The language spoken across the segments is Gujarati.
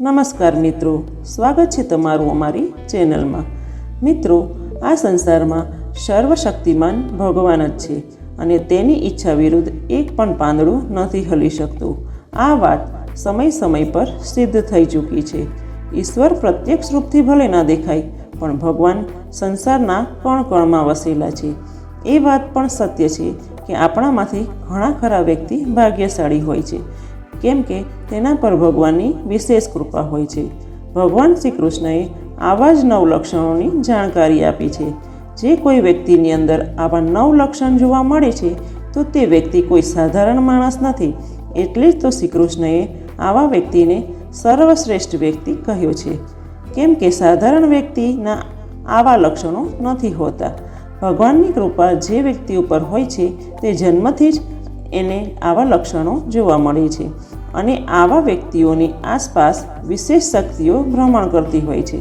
નમસ્કાર મિત્રો, સ્વાગત છે તમારું અમારી ચેનલમાં. મિત્રો, આ સંસારમાં સર્વશક્તિમાન ભગવાન જ છે અને તેની ઈચ્છા વિરુદ્ધ એક પણ પાંદડું નથી હલી શકતું. આ વાત સમય સમય પર સિદ્ધ થઈ ચૂકી છે. ઈશ્વર પ્રત્યક્ષ રૂપથી ભલે ના દેખાય, પણ ભગવાન સંસારના કણ કણમાં વસેલા છે? એ વાત પણ સત્ય છે. કે આપણામાંથી ઘણા ખરા વ્યક્તિ ભાગ્યશાળી હોય છે. કેમ કે તેના પર ભગવાનની વિશેષ કૃપા હોય છે. ભગવાન શ્રી કૃષ્ણએ આવા જ નવ લક્ષણોની જાણકારી આપી છે. જે કોઈ વ્યક્તિની અંદર આવા નવ લક્ષણ જોવા મળે છે, તો તે વ્યક્તિ કોઈ સાધારણ માણસ નથી. એટલે જ તો શ્રી કૃષ્ણએ આવા વ્યક્તિને સર્વશ્રેષ્ઠ વ્યક્તિ કહ્યો છે. કેમ કે સાધારણ વ્યક્તિના આવા લક્ષણો નથી હોતા. ભગવાનની કૃપા જે વ્યક્તિ ઉપર હોય છે તે જન્મથી જ એને આવા લક્ષણો જોવા મળે છે અને આવા વ્યક્તિઓની આસપાસ વિશેષ શક્તિઓ ભ્રમણ કરતી હોય છે,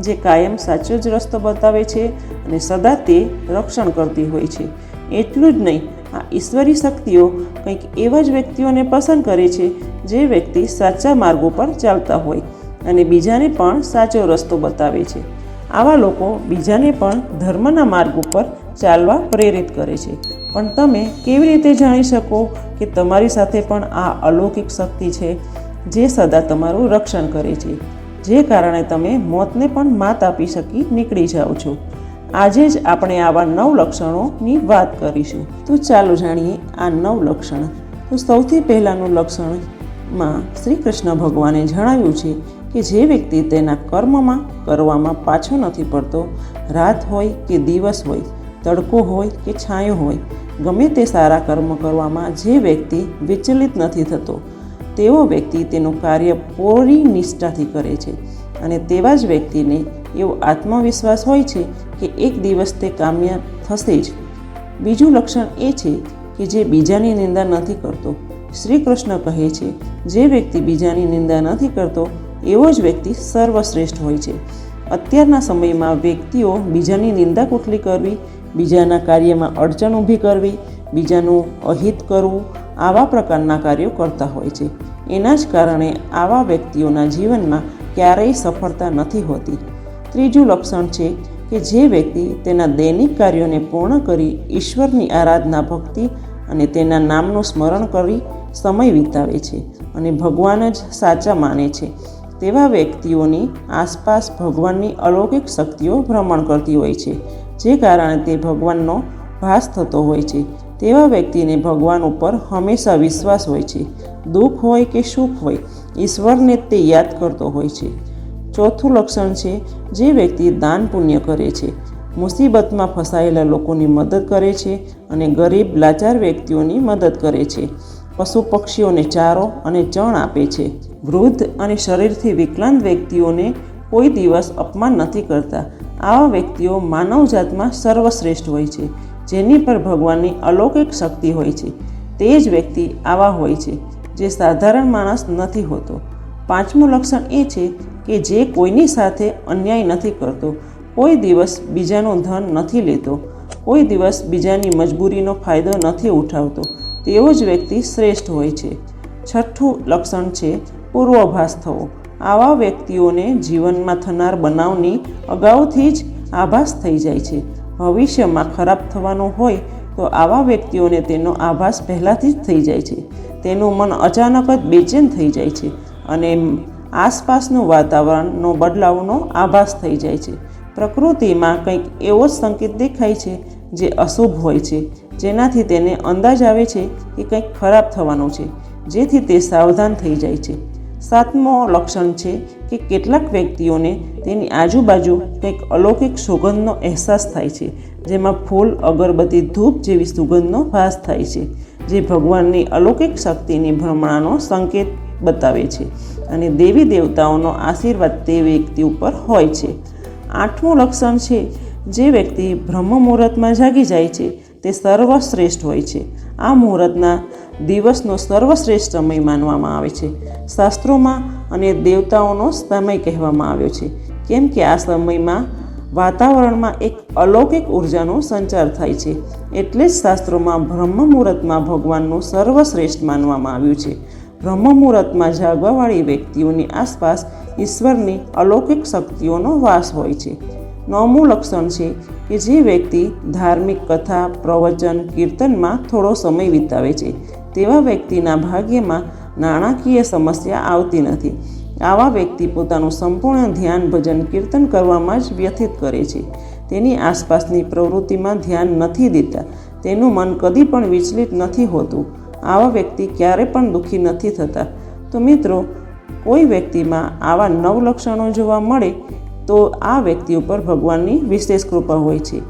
જે કાયમ સાચો જ રસ્તો બતાવે છે અને સદા તે રક્ષણ કરતી હોય છે. એટલું જ નહીં, આ ઈશ્વરી શક્તિઓ કંઈક એવા જ વ્યક્તિઓને પસંદ કરે છે, જે વ્યક્તિ સાચા માર્ગો પર ચાલતા હોય અને બીજાને પણ સાચો રસ્તો બતાવે છે. આવા લોકો બીજાને પણ ધર્મના માર્ગ ઉપર ચાલવા પ્રેરિત કરે છે. પણ તમે કેવી રીતે જાણી શકો કે તમારી સાથે પણ આ અલૌકિક શક્તિ છે, જે સદા તમારું રક્ષણ કરે છે? જે કારણે તમે મોતને પણ માત આપી શકી નીકળી જાઓ છો. આજે જ આપણે આવા નવ લક્ષણોની વાત કરીશું. તો ચાલો જાણીએ આ નવ લક્ષણ. તો સૌથી પહેલાંનું લક્ષણમાં શ્રી કૃષ્ણ ભગવાને જણાવ્યું છે કે જે વ્યક્તિ તેના કર્મમાં કરવામાં પાછો નથી પડતો, રાત હોય કે દિવસ હોય, તડકો હોય કે છાંયો હોય, ગમે તે સારા કર્મ કરવામાં જે વ્યક્તિ વિચલિત નથી થતો, તેવો વ્યક્તિ તેનું કાર્ય પૂરી નિષ્ઠાથી કરે છે. અને તેવા જ વ્યક્તિને એવો આત્મવિશ્વાસ હોય છે કે એક દિવસ તે કામયાબ થશે જ. બીજું લક્ષણ એ છે કે જે બીજાની નિંદા નથી કરતો. શ્રી કૃષ્ણ કહે છે, જે વ્યક્તિ બીજાની નિંદા નથી કરતો એવો જ વ્યક્તિ સર્વશ્રેષ્ઠ હોય છે. અત્યારના સમયમાં વ્યક્તિઓ બીજાની નિંદા કુટલી કરવી, બીજાના કાર્યમાં અડચણ ઊભી કરવી, બીજાનું અહિત કરવું, આવા પ્રકારના કાર્યો કરતા હોય છે. એના જ કારણે આવા વ્યક્તિઓના જીવનમાં ક્યારેય સફળતા નથી હોતી. ત્રીજું લક્ષણ છે કે જે વ્યક્તિ તેના દૈનિક કાર્યોને પૂર્ણ કરી ઈશ્વરની આરાધના ભક્તિ અને તેના નામનું સ્મરણ કરી સમય વિતાવે છે અને ભગવાન જ સાચા માને છે. તેવા વ્યક્તિઓની આસપાસ ભગવાનની અલૌકિક શક્તિઓ ભ્રમણ કરતી હોય છે, જે કારણે તે ભગવાનનો ભાસ થતો હોય છે. તેવા વ્યક્તિને ભગવાન ઉપર હંમેશા વિશ્વાસ હોય છે, દુઃખ હોય કે સુખ હોય, ઈશ્વરને તે યાદ કરતો હોય છે. ચોથું લક્ષણ છે, જે વ્યક્તિ દાન પુણ્ય કરે છે. મુસીબતમાં ફસાયેલા લોકોની મદદ કરે છે અને ગરીબ લાચાર વ્યક્તિઓની મદદ કરે છે. પશુ પક્ષીઓને ચારો અને ચણ આપે છે. વૃદ્ધ અને શરીરથી વિકલાંગ વ્યક્તિઓને કોઈ દિવસ અપમાન નથી કરતા. આવા વ્યક્તિઓ માનવજાતમાં સર્વશ્રેષ્ઠ હોય છે, જેની પર ભગવાનની અલૌકિક શક્તિ હોય છે. તે જ વ્યક્તિ આવા હોય છે, જે સાધારણ માણસ નથી હોતો. પાંચમું લક્ષણ એ છે કે જે કોઈની સાથે અન્યાય નથી કરતો. કોઈ દિવસ બીજાનું ધન નથી લેતો. કોઈ દિવસ બીજાની મજબૂરીનો ફાયદો નથી ઉઠાવતો. તેવો જ વ્યક્તિ શ્રેષ્ઠ હોય છે. છઠ્ઠું લક્ષણ છે પૂર્વભાસ થવો. આવા વ્યક્તિઓને જીવનમાં થનાર બનાવની અગાઉથી જ આભાસ થઈ જાય છે. ભવિષ્યમાં ખરાબ થવાનું હોય તો આવા વ્યક્તિઓને તેનો આભાસ પહેલાંથી જ થઈ જાય છે. તેનું મન અચાનક જ બેચેન થઈ જાય છે અને આસપાસનું વાતાવરણનો બદલાવનો આભાસ થઈ જાય છે. પ્રકૃતિમાં કંઈક એવો જ સંકેત દેખાય છે જે અશુભ હોય છે. જેનાથી તેને અંદાજ આવે છે કે કંઈક ખરાબ થવાનું છે, જેથી તે સાવધાન થઈ જાય છે. સાતમો લક્ષણ છે કે કેટલાક વ્યક્તિઓને તેની આજુબાજુ કંઈક અલૌકિક સુગંધનો અહેસાસ થાય છે, જેમાં ફૂલ, અગરબત્તી, ધૂપ જેવી સુગંધનો ભાસ થાય છે, જે ભગવાનની અલૌકિક શક્તિની ભ્રમણાનો સંકેત બતાવે છે અને દેવી દેવતાઓનો આશીર્વાદ તે વ્યક્તિ ઉપર હોય છે. આઠમું લક્ષણ છે જે વ્યક્તિ બ્રહ્મ મુહૂર્તમાં જાગી જાય છે તે સર્વશ્રેષ્ઠ હોય છે. આ મુહૂર્તના દિવસનો સર્વશ્રેષ્ઠ સમય માનવામાં આવે છે. શાસ્ત્રોમાં અને દેવતાઓનો સમય કહેવામાં આવ્યો છે. કેમ કે આ સમયમાં વાતાવરણમાં એક અલૌકિક ઉર્જાનો સંચાર થાય છે. એટલે જ શાસ્ત્રોમાં બ્રહ્મ મુહૂર્તમાં ભગવાનનું સર્વશ્રેષ્ઠ માનવામાં આવ્યું છે. બ્રહ્મ મુહૂર્તમાં જાગવાવાળી વ્યક્તિઓની આસપાસ ઈશ્વરની અલૌકિક શક્તિઓનો વાસ હોય છે. નવમું લક્ષણ છે કે જે વ્યક્તિ ધાર્મિક કથા, પ્રવચન, કીર્તનમાં થોડો સમય વિતાવે છે. તેવા વ્યક્તિના ભાગ્યમાં નાણાકીય સમસ્યા આવતી નથી. આવા વ્યક્તિ પોતાનું સંપૂર્ણ ધ્યાન, ભજન, કીર્તન કરવામાં જ વ્યથિત કરે છે. તેની આસપાસની પ્રવૃત્તિમાં ધ્યાન નથી દેતા. તેનું મન કદી પણ વિચલિત નથી હોતું. આવા વ્યક્તિ ક્યારે પણ દુઃખી નથી થતા. તો મિત્રો, કોઈ વ્યક્તિમાં આવા નવ લક્ષણો જોવા મળે તો આ વ્યક્તિ ઉપર ભગવાનની વિશેષ કૃપા હોય છે.